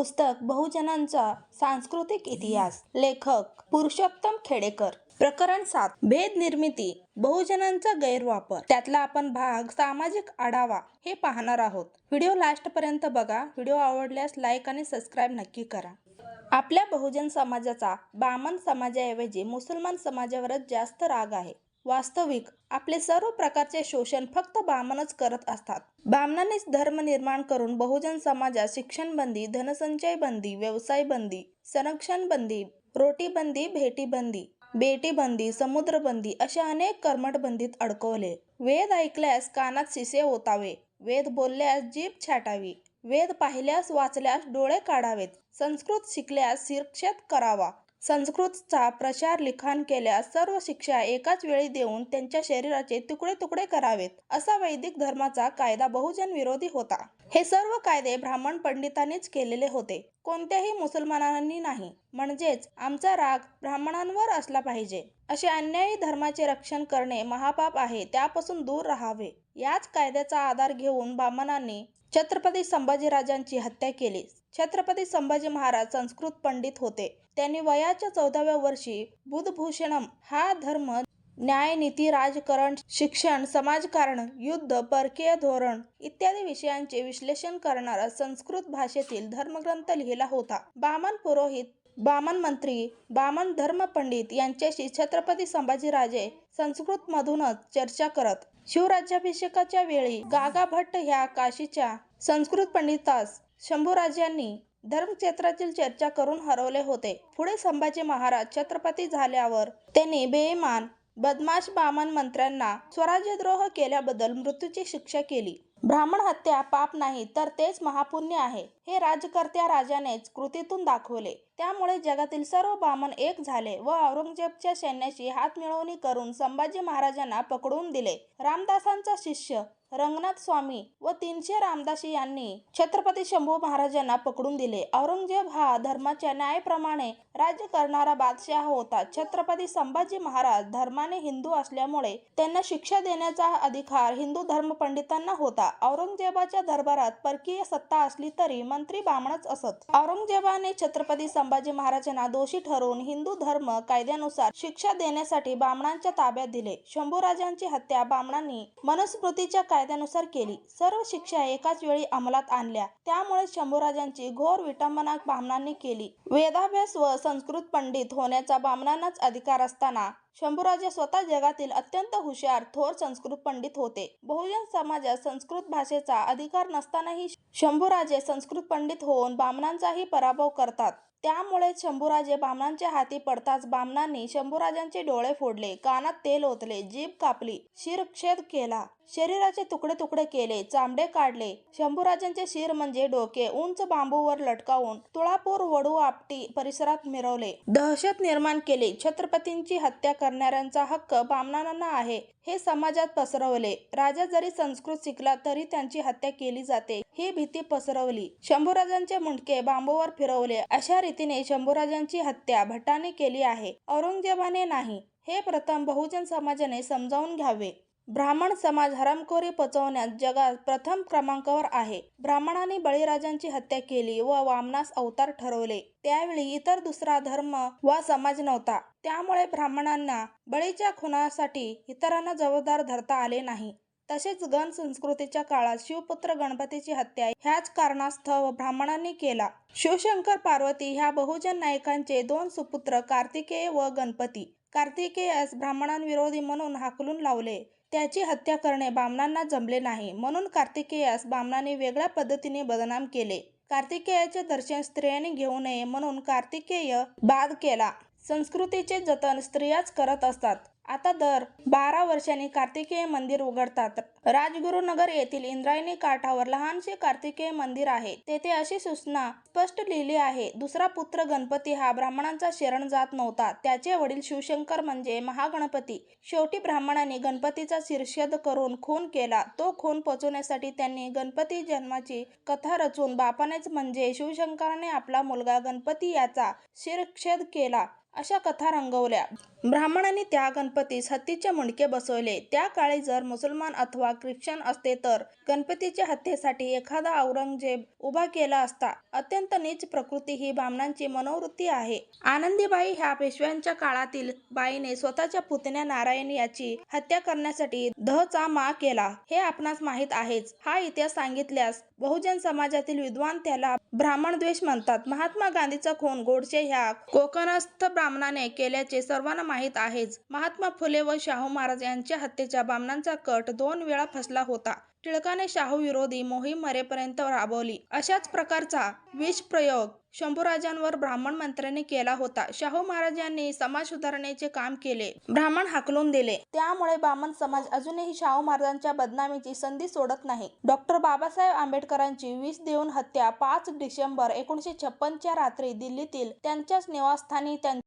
पुस्तक बहुजनांचा सांस्कृतिक इतिहास लेखक पुरुषोत्तम खेडेकर. प्रकरण सात भेद निर्मिती बहुजनांचा गैरवापर. त्यातला आपण भाग सामाजिक आढावा हे पाहणार आहोत. व्हिडिओ लास्ट पर्यंत बघा. व्हिडिओ आवडल्यास लाईक आणि सबस्क्राईब नक्की करा. आपल्या बहुजन समाजाचा बामन समाजाऐवजी मुसलमान समाजावरच जास्त राग आहे. वास्तविक आपले सर्व प्रकारचे शोषण फक्त बामनच करत असतात. बामणांनीच धर्म निर्माण करून बहुजन समाजात शिक्षण बंदी धनसंचय बंदी व्यवसाय बंदी संरक्षण बंदी रोटी बंदी भेटी बंदी बेटी बंदी समुद्र बंदी अशा अनेक कर्मट बंदीत अडकवले. वेद ऐकल्यास कानात शिसे ओतावे वेद बोलल्यास जीभ छाटावी वेद पाहिल्यास वाचल्यास डोळे काढावेत संस्कृत शिकल्यास शिरक्षेत करावा संस्कृतचा प्रचार लिखाण केल्यास सर्व शिक्षा एकाच वेळी देऊन त्यांच्या शरीराचे तुकडे तुकडे करावेत असा वैदिक धर्माचा कायदा बहुजन विरोधी होता. हे सर्व कायदे ब्राह्मण पंडितांनीच केलेले होते. कोणत्याही मुसलमानांनी नाही. म्हणजेच आमचा राग ब्राह्मणांवर असला पाहिजे. असे अन्यायी धर्माचे रक्षण करणे महापाप आहे त्यापासून दूर राहावे. याच कायद्याचा आधार घेऊन ब्राह्मणांनी छत्रपती संभाजीराजांची हत्या केली. छत्रपती संभाजी महाराज संस्कृत पंडित होते. त्यांनी वयाच्या चौदाव्या वर्षी बुधभूषणम हा धर्म न्याय नीती राजकारण शिक्षण समाजकारण युद्ध परकीय धोरण इत्यादी विषयांचे विश्लेषण करणारा संस्कृत भाषेतील धर्मग्रंथ लिहिला होता. बामन पुरोहित बामन मंत्री बामन धर्मपंडित यांच्याशी छत्रपती संभाजीराजे संस्कृतमधूनच चर्चा करत. शिवराज्याभिषेकाच्या वेळी गागा भट्ट ह्या काशीच्या संस्कृत पंडितास शंभूराजांनी धर्मक्षेत्रातील चर्चा करून हरवले होते. पुढे संभाजी महाराज छत्रपती झाल्यावर त्यांनी बेईमान बदमाश बामन मंत्र्यांना स्वराज्यद्रोह केल्याबद्दल मृत्यूची शिक्षा केली. ब्राह्मण हत्या पाप नाही तर तेच महापुण्य आहे. हे राजकर्त्या राजानेच कृतीतून दाखवले. त्यामुळे जगातील सर्व बामन एक झाले व औरंगजेबच्या सैन्याशी हात मिळवणी करून संभाजी महाराजांना पकडून दिले. रामदासांचा शिष्य रंगनाथ स्वामी व तीनशे रामदासी यांनी छत्रपती शंभू महाराजांना पकडून दिले. औरंगजेब हा धर्माच्या न्यायाप्रमाणे राज्य करणारा बादशाह होता. छत्रपती संभाजी महाराज धर्माने हिंदू असल्यामुळे त्यांना शिक्षा देण्याचा अधिकार हिंदू धर्मपंडितांना होता. औरंगजेबाच्या दरबारात परकीय सत्ता असली तरी मंत्री बामणच असत. औरंगजेबाने छत्रपती संभाजी महाराजांना दोषी ठरवून हिंदू धर्म कायद्यानुसार शिक्षा देण्यासाठी बामणांच्या ताब्यात दिले. शंभूराजांची हत्या बामणांनी मनुस्मृतीच्या कायद्यानुसार केली. सर्व शिक्षा एकाच वेळी अंमलात आणल्या. त्यामुळे शंभूराजांची घोर विटंबना बामणांनी केली. वेदाभ्यास व संस्कृत पंडित होण्याचा बामणांनाच अधिकार असताना शंभूराजे स्वतः जगातील अत्यंत हुशार थोर संस्कृत पंडित होते. बहुजन समाजात संस्कृत भाषेचा अधिकार नसतानाही शंभूराजे संस्कृत पंडित होऊन बामणांचाही पराभव करतात. त्यामुळे शंभूराजे बामणांच्या हाती पडताच बामणांनी शंभूराजांचे डोळे फोडले कानात तेल ओतले जीभ कापली शिरक्षेद केला. शरीराचे तुकडे तुकडे केले चामडे काढले. शंभूराजांचे शिर म्हणजे डोके. उंच बांबूवर लटकावून तुळापूर वडू आपटी परिसरात मिरवले. दहशत निर्माण केली. छत्रपतींची हत्या करणाऱ्यांचा हक्क बामणांना आहे हे समाजात पसरवले. राजा जरी संस्कृत शिकला तरी त्यांची हत्या केली जाते ही भीती पसरवली. शंभूराजांचे मुंडके बांबूवर फिरवले. अशा रीतीने शंभूराजांची हत्या भटाने केली आहे. औरंगजेबाने नाही हे प्रथम बहुजन समाजाने समजावून घ्यावे. ब्राह्मण समाज हरामखोरी पचवण्यात जगात प्रथम क्रमांकावर आहे. ब्राह्मणांनी बळीराजांची हत्या केली व वामनास अवतार ठरवले. त्यावेळी इतर दुसरा धर्म वा समाज नव्हता. त्यामुळे ब्राह्मणांना बळीच्या खुनासाठी इतरांना जबाबदार धरता आले नाही. तसेच गण संस्कृतीच्या काळात शिवपुत्र गणपतीची हत्या ह्याच कारणास्तव ब्राह्मणांनी केला. शिवशंकर पार्वती ह्या बहुजन नायकांचे दोन सुपुत्र कार्तिकेय व गणपती. कार्तिकेयास ब्राह्मणांविरोधी म्हणून हाकलून लावले. त्याची हत्या करणे बामणांना जमले नाही. म्हणून कार्तिकेयास बामणांनी वेगळ्या पद्धतीने बदनाम केले. कार्तिकेयाचे दर्शन स्त्रियांनी घेऊ नये म्हणून कार्तिकेय बाद केला. संस्कृतीचे जतन स्त्रियाच करत असतात. आता दर बारा वर्षांनी कार्तिकेय मंदिर उघडतात. राजगुरुनगर येथील इंद्रायणी काठावर लहानसे कार्तिकेय मंदिर आहे. तेथे अशी सूचना स्पष्ट लिहिली आहे दुसरा पुत्र गणपती हा ब्राह्मणांचा शरण जात नव्हता. त्याचे वडील शिवशंकर म्हणजे महागणपती. शेवटी ब्राह्मणांनी गणपतीचा शिरच्छेद करून खून केला. तो खून पचवण्यासाठी त्यांनी गणपती जन्माची कथा रचून बापानेच म्हणजे शिवशंकराने आपला मुलगा गणपती याचा शिरच्छेद केला. अशा कथा रंगवल्या. ब्राह्मणांनी त्या गणपतीस हत्तीचे मुंडके बसवले. त्या काळी जर मुसलमान अथवा ख्रिश्चन असते तर गणपतीच्या हत्येसाठी एखादा औरंगजेब उभा केला असता. अत्यंत नीच प्रकृती ही ब्राह्मणांची मनोवृत्ती आहे. आनंदीबाई ह्या पेशव्यांच्या काळातील बाईने स्वतःच्या पुतण्या नारायण याची हत्या करण्यासाठी दहचा मा केला. हे आपणास माहीत आहेच. हा इतिहास सांगितल्यास बहुजन समाजातील विद्वान त्याला ब्राह्मण द्वेष म्हणतात. महात्मा गांधीचा खून गोडसे ह्या कोकणस्थ ब्राह्मणाने केल्याचे सर्वांना माहीत आहेच. महात्मा फुले व शाहू महाराज यांच्या हत्येच्या ब्राह्मणांचा कट दोन वेळा फसला होता. टिळकाने शाहू विरोधी मोहीम मरेपर्यंत राबवली. अशाच प्रकारचा विष प्रयोग शंभूराजांवर ब्राह्मण मंत्र्यांनी केला होता. शाहू महाराजांनी समाज सुधारणेचे काम केले. ब्राह्मण हाकलून दिले. त्यामुळे ब्राह्मण समाज अजूनही शाहू महाराजांच्या बदनामीची संधी सोडत नाही. डॉक्टर बाबासाहेब आंबेडकरांची विष देऊन हत्या पाच डिसेंबर एकोणीसशे छप्पनच्या रात्री दिल्लीतील त्यांच्याच निवासस्थानी त्यां